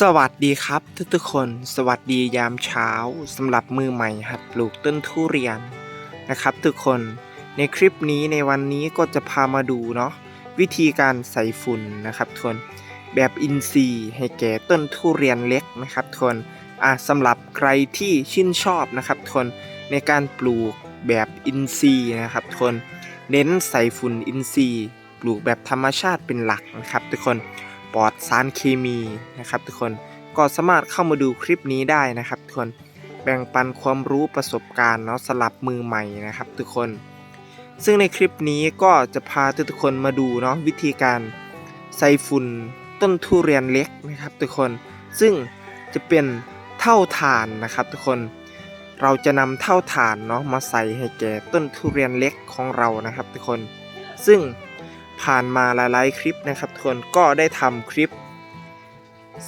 สวัสดีครับทุกทุกๆคน สวัสดียามเช้าสำหรับมือใหม่หัดปลูกต้นทุเรียนนะครับทุกคนในคลิปนี้ในวันนี้ก็จะพามาดูเนาะวิธีการใส่ฝุ่นนะครับทุกคนแบบอินทรีย์ให้แก่ต้นทุเรียนเล็กนะครับทุกคนอะสำหรับใครที่ชื่นชอบนะครับทุกคนในการปลูกแบบอินทรีย์นะครับทุกคนเน้นใส่ฝุ่นอินทรีย์ ปลูกแบบธรรมชาติเป็นหลักนะครับทุกคน ปลอดสารเคมีนะครับ ทุกคนก็สามารถเข้ามาดูคลิปนี้ได้นะครับ ทุกคนแบ่งปันความรู้ประสบการณ์เนาะสลับมือใหม่นะครับ ทุกคน ซึ่งในคลิปนี้ก็จะพาทุกๆคนมาดูเนาะวิธีการใส่ฝุ่นต้นทุเรียนเล็กนะครับ ทุกคนซึ่งจะเป็นเท่าฐานนะครับ ทุกคนเราจะนำเท่าฐานเนาะมาใส่ให้แก่ต้นทุเรียนเล็กของเรานะครับ ทุกคน ซึ่ง ผ่านมาหลายๆ คลิปนะครับทุกคนก็ได้ทำคลิป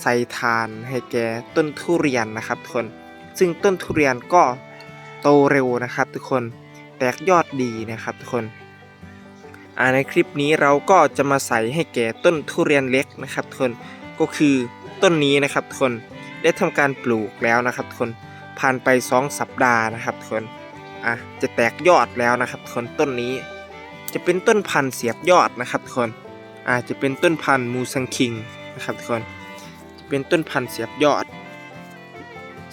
ใส่ทานให้แกต้นทุเรียนนะครับทุกคนซึ่งต้นทุเรียนก็โตเร็วนะครับ ทุกคนแตกยอดดีนะครับทุกคนอ่าในคลิปนี้เราก็จะมาใส่ให้แก่ต้นทุเรียนเล็กนะครับทุกคนก็คือต้นนี้นะครับทุกคนได้ทำการปลูกแล้วนะครับทุกคนผ่านไป 2 สัปดาห์นะครับทุกคนอะจะแตกยอดแล้วนะครับทุกคนต้นนี้ จะเป็นต้นพันธุ์เสียบยอดนะครับทุกคนอาจจะเป็นต้นพันธุ์มูซังคิงนะครับทุกคนจะเป็นต้นพันธุ์เสียบยอด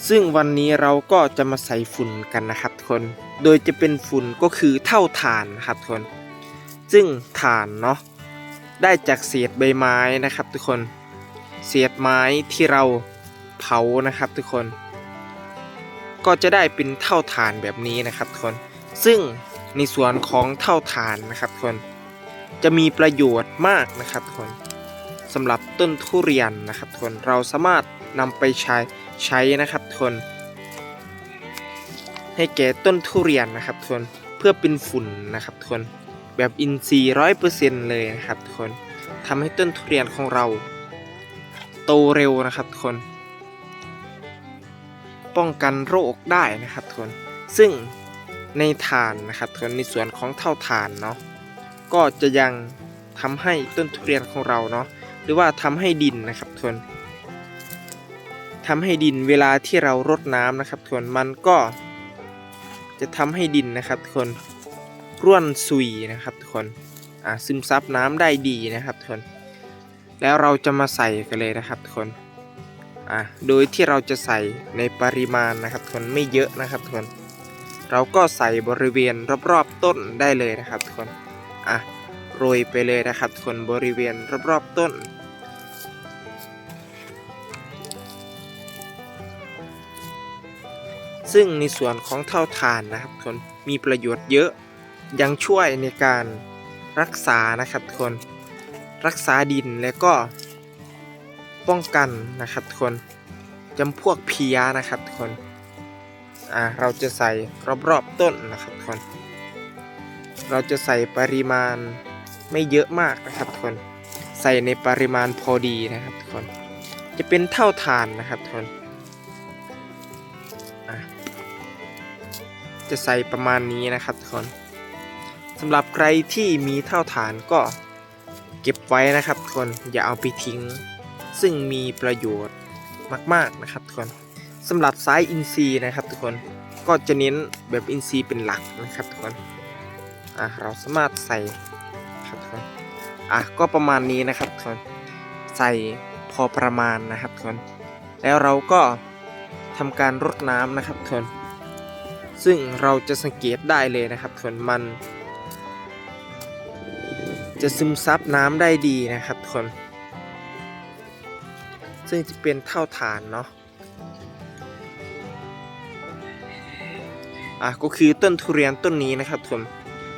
ซึ่งวันนี้เราก็จะมาใส่ฝุ่นกันนะครับทุกคน โดยจะเป็นฝุ่นก็คือเท่าฐานนะครับทุกคน ซึ่งฐานเนาะได้จากเศษใบไม้นะครับทุกคน เศษไม้ที่เราเผานะครับทุกคน ก็จะได้เป็นเท่าฐานแบบนี้นะครับทุกคน ซึ่ง ในส่วนของเท่าฐานนะครับทุกคนจะมีประโยชน์มากนะครับทุกคนสำหรับต้นทุเรียนนะครับทุกคนเราสามารถนำไปใช้ใช้นะครับทุกคนให้แก่ต้นทุเรียนนะครับทุกคนเพื่อเป็นฝุ่นนะครับทุกคนแบบอินทรีย์ร้อยเปอร์เซ็นต์เลยนะครับทุกคนทำให้ต้นทุเรียนของเรา โตเร็วนะครับทุกคน ป้องกันโรคได้นะครับทุกคนซึ่ง ในฐานนะครับทุกคนในส่วนของเท่าฐานเนาะก็จะยังทำให้ต้นทุเรียนของเราเนาะหรือว่าทำให้ดินนะครับทุกคนทำให้ดินเวลาที่เรารดน้ำนะครับทุกคนมันก็จะทำให้ดินนะครับทุกคนร่วนซุยนะครับทุกคนอ่าซึมซับน้ำได้ดีนะครับทุกคน แล้วเราจะมาใส่กันเลยนะครับทุกคนอะโดยที่เราจะใส่ในปริมาณนะครับทุกคนไม่เยอะนะครับทุกคน เราก็ใส่บริเวณรอบๆต้นได้เลยนะครับทุกคนอะโรยไปเลยนะครับทุกคนบริเวณรอบๆต้น ซึ่งในส่วนของเท่าฐานนะครับทุกคนมีประโยชน์เยอะยังช่วยในการรักษานะครับทุกคนรักษาดินและก็ป้องกันนะครับทุกคนจำพวกเพียนะครับทุกคน อ่าเราจะใส่รอบๆต้นนะครับทุกคน เราจะใส่ปริมาณไม่เยอะมากนะครับทุกคน ใส่ในปริมาณพอดีนะครับทุกคน จะเป็นเท่าทานนะครับทุกคนจะใส่ประมาณนี้นะครับทุกคนสำหรับใครที่มีเท่าฐานก็เก็บไว้นะครับทุกคนอย่าเอาไปทิ้ง ซึ่งมีประโยชน์มาก ๆนะครับทุกคน สำหรับสายอินซีนะครับทุกคนก็จะเน้นแบบอินซีเป็นหลักนะครับทุกคนอะเราสามารถใส่ครับทุกคนอะก็ประมาณนี้นะครับทุกคนใส่พอประมาณนะครับทุกคนแล้วเราก็ทำการรดน้ำนะครับทุกคนซึ่งเราจะสังเกตได้เลยนะครับทุกคนมัน จะซึมซับน้ำได้ดีนะครับทุกคนซึ่งจะเป็นเท่าฐานเนาะ อะก็คือต้นทุเรียนต้นนี้นะครับทุกคน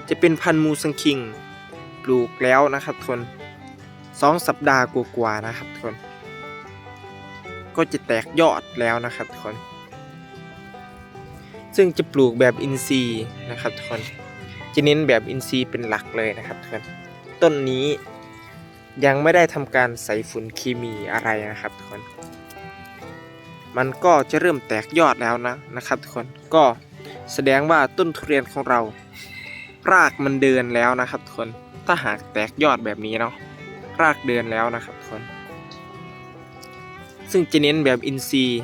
จะเป็นพันธุ์มูซังคิงปลูกแล้วนะครับทุกคนสองสัปดาห์กว่าๆนะครับทุกคนก็จะแตกยอดแล้วนะครับทุกคนซึ่งจะปลูกแบบอินทรีย์นะครับทุกคนจะเน้นแบบอินทรีย์เป็นหลักเลยนะครับทุกคนต้นนี้ยังไม่ได้ทำการใส่ฝุ่นเคมีอะไรนะครับทุกคน มันก็จะเริ่มแตกยอดแล้วนะนะครับทุกคนก็ แสดงว่าต้นทุเรียนของเรา รากมันเดินแล้วนะครับทุกคนถ้าหากแตกยอดแบบนี้เนาะรากเดินแล้วนะครับทุกคน ซึ่งจะเน้นแบบอินซีย์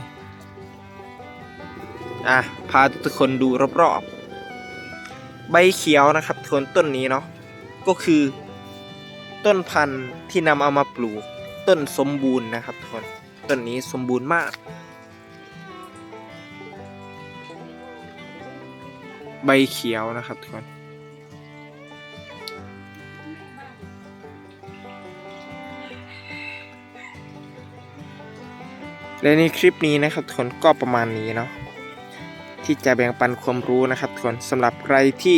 อะพาทุกคนดูรอบๆใบเขียวนะครับทุกคนต้นนี้เนาะก็คือ ต้นพันธุ์ที่นำเอามาปลูก ต้นสมบูรณ์นะครับทุกคนต้นนี้สมบูรณ์มาก ใบเขียวนะครับทุกคนและในคลิปนี้นะครับทุกคนก็ประมาณนี้เนาะที่จะแบ่งปันความรู้นะครับทุกคนสำหรับใครที่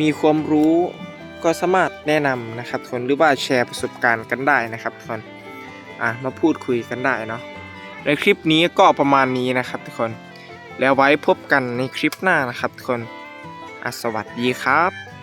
มีความรู้ก็สามารถแนะนำนะครับทุกคนหรือว่าแชร์ประสบการณ์กันได้นะครับทุกคนอะมาพูดคุยกันได้เนาะในคลิปนี้ก็ประมาณนี้นะครับทุกคน แล้วไว้พบกันในคลิปหน้านะครับทุกคนอะสวัสดีครับ